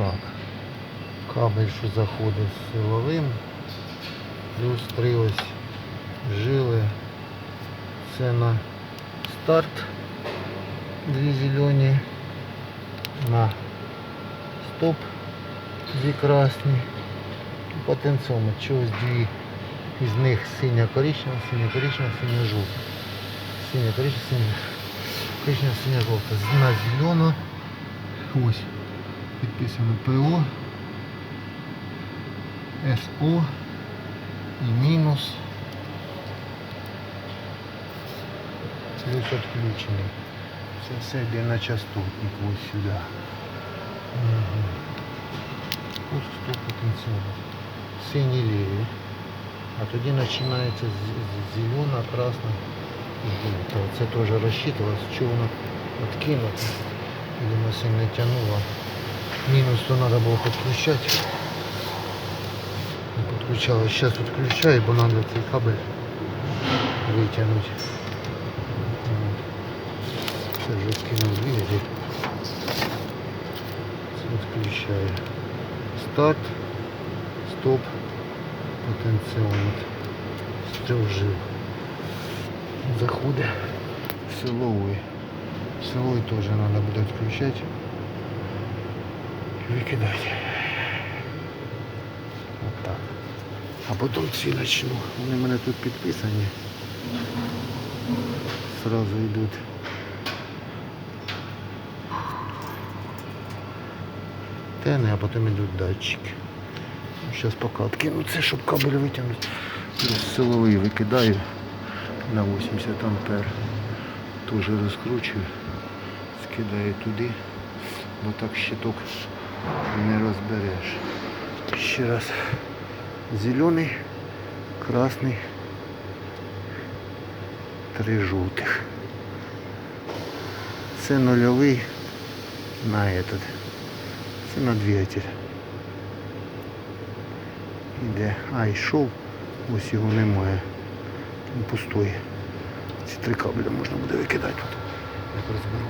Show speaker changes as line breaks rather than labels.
Так. Кабель, що заходить з силовим. Плюс жили. Це на старт. Дві зелені. На стоп. Дві красні. Потенціометр. Чогось дві. Із них синя коричнева, синя коричнева, синя жовта. Синя коричнева, синя коричнева, синя жовта. На зелено. Ось. Підписано ПО. СО і мінус. Плюс відключений. Це все йде на частотник ось сюди. Угу. Пуск стоп потенціометр. Сині ліві. А тоді починається з- з- зелена, красна і жовта. Це теж розчитувалось, що воно відкинуто. Видимо, сильно тягнуло. Мінус то треба було підключати. Не підключалось. Зараз відключаю, бо треба цей кабель витягнути. От. Це вже скинув двигатель. Це відключаю. Старт, стоп, потенціометр. Стрижив. Заходить силовий. Силовий теж треба буде відключати. Викидати. От так. А потім ці начну. Вони мене тут підписані. Сразу йдуть. Тени, а потім йдуть датчики. Зараз поки откину це, щоб кабель витягнути. Силовий викидаю на 80 ампер. Теж розкручую, скидаю туди, бо так щиток не розбереш. Ще раз зелений, красний, три жовтих. Це нульовий на этот. Це на двигатель. Іде. А, йшов, ось його немає. Він пустой. Ці три кабеля можна буде викидати тут. Як розберу.